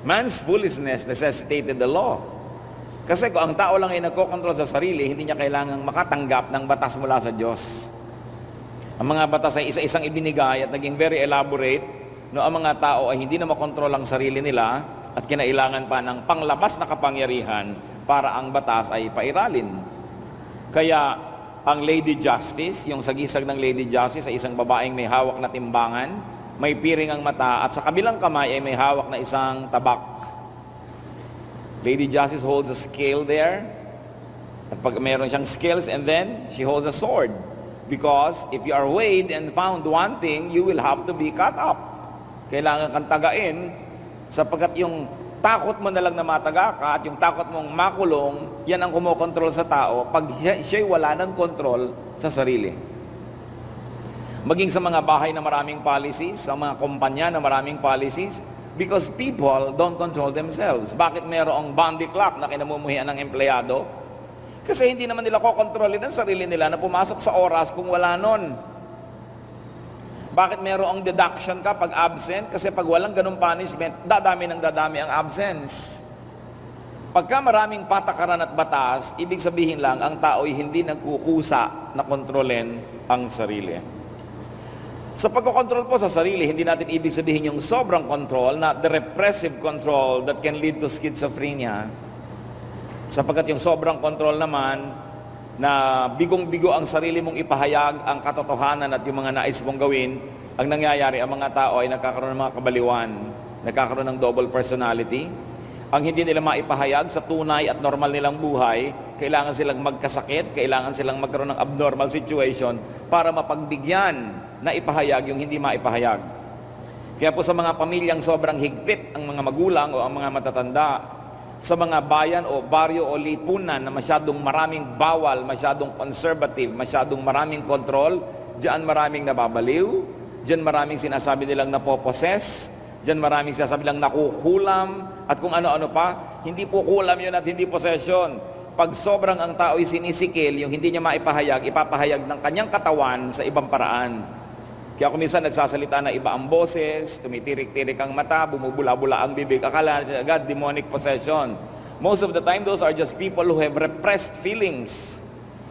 Man's foolishness necessitated the law. Kasi kung ang tao lang ay nagkokontrol sa sarili, hindi niya kailangang makatanggap ng batas mula sa Diyos. Ang mga batas ay isa-isang ibinigay at naging very elaborate no ang mga tao ay hindi na makontrol ang sarili nila at kinailangan pa ng panglabas na kapangyarihan para ang batas ay pairalin. Kaya ang Lady Justice, yung sagisag ng Lady Justice ay isang babaeng may hawak na timbangan, may piring ang mata at sa kabilang kamay ay may hawak na isang tabak. Lady Justice holds a scale there. At pag meron siyang scales and then she holds a sword. Because if you are weighed and found wanting, you will have to be cut up. Kailangan kang tagain sapagkat yung takot mo na lang na mataga ka at yung takot mong makulong, yan ang kumokontrol sa tao pag siya- siya'y wala ng kontrol sa sarili. Maging sa mga bahay na maraming policies, sa mga kumpanya na maraming policies, because people don't control themselves. Bakit merong boundary clock na kinamumuhian ng empleyado? Kasi hindi naman nila kokontrolin ang sarili nila na pumasok sa oras kung wala nun. Bakit merong deduction ka pag absent? Kasi pag walang ganung punishment, dadami ng dadami ang absence. Pagka maraming patakaran at batas, ibig sabihin lang, ang tao ay hindi nagkukusa na kontrolin ang sarili. Sa pagkokontrol po sa sarili, hindi natin ibig sabihin yung sobrang control, na the repressive control that can lead to schizophrenia. Sapagkat yung sobrang control naman, na bigong-bigo ang sarili mong ipahayag ang katotohanan at yung mga nais mong gawin, ang nangyayari, ang mga tao ay nagkakaroon ng mga kabaliwan, nagkakaroon ng double personality. Ang hindi nila maipahayag sa tunay at normal nilang buhay, kailangan silang magkasakit, kailangan silang magkaroon ng abnormal situation para mapagbigyan na ipahayag yung hindi maipahayag. Kaya po sa mga pamilyang sobrang higpit ang mga magulang o ang mga matatanda, sa mga bayan o baryo o lipunan na masyadong maraming bawal, masyadong conservative, masyadong maraming control, diyan maraming nababaliw, diyan maraming sinasabi nilang napoposes, diyan maraming sinasabi nilang nakukulam, at kung ano-ano pa, hindi po kulam yun at hindi possession. Pag sobrang ang tao ay sinisikil, yung hindi niya maipahayag, ipapahayag ng kanyang katawan sa ibang paraan. Kaya kung minsan nagsasalita na iba ang boses, tumitirik-tirik ang mata, bumubula-bula ang bibig, akala natin agad demonic possession. Most of the time, those are just people who have repressed feelings.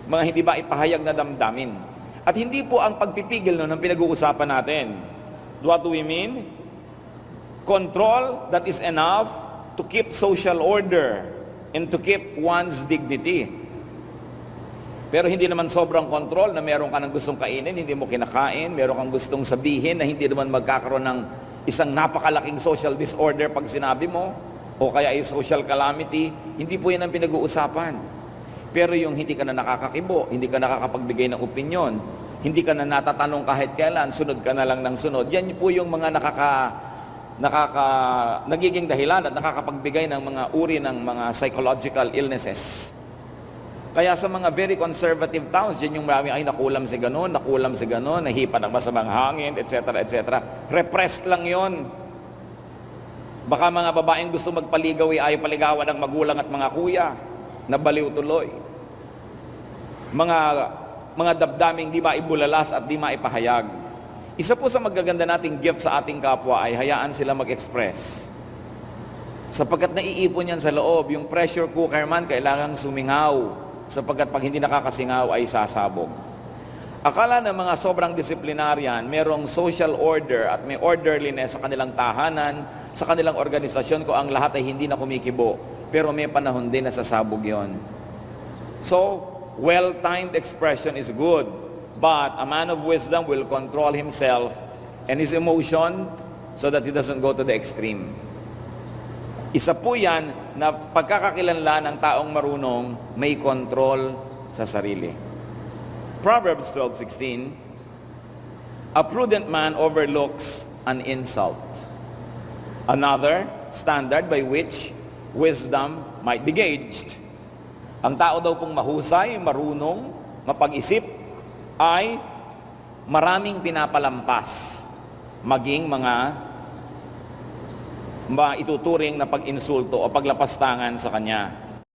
Mga hindi ba ipahayag na damdamin. At hindi po ang pagpipigil nun ang pinag-uusapan natin. What do we mean? Control that is enough to keep social order and to keep one's dignity. Pero hindi naman sobrang control na meron ka ng gustong kainin, hindi mo kinakain, meron kang gustong sabihin na hindi naman magkakaroon ng isang napakalaking social disorder pag sinabi mo, o kaya ay social calamity, hindi po yan ang pinag-uusapan. Pero yung hindi ka na nakakakibo, hindi ka nakakapagbigay ng opinion, hindi ka na natatanong kahit kailan, sunod ka na lang ng sunod, yan po yung mga nakaka, nakaka, nagiging dahilan at nakakapagbigay ng mga uri ng mga psychological illnesses. Kaya sa mga very conservative towns, yun yung marami, ay nakulam si ganun, nakulam si ganun, nahipa ng masamang hangin, etc., etc. Repressed lang yon. Baka mga babaeng gusto magpaligaw ay ayaw paligawan ng magulang at mga kuya, nabaliw tuloy. Mga, mga dabdaming di ba ibulalas at di maipahayag. Isa po sa magaganda nating gift sa ating kapwa ay hayaan sila mag-express. Sapagkat naiipon yan sa loob, yung pressure cooker man kailangang sumingaw sapagkat pag hindi nakakasingaw ay sasabog. Akala ng mga sobrang disiplinaryan, merong social order at may orderliness sa kanilang tahanan, sa kanilang organisasyon ko ang lahat ay hindi na kumikibo. Pero may panahon din na sasabog yon. So, well-timed expression is good, but a man of wisdom will control himself and his emotion so that he doesn't go to the extreme. Isa po yan na pagkakakilanlan ng taong marunong may control sa sarili. Proverbs 12:16 A prudent man overlooks an insult. Another standard by which wisdom might be gauged. Ang tao daw pong mahusay, marunong, mapag-isip ay maraming pinapalampas maging mga maituturing na pag-insulto o paglapastangan sa kanya.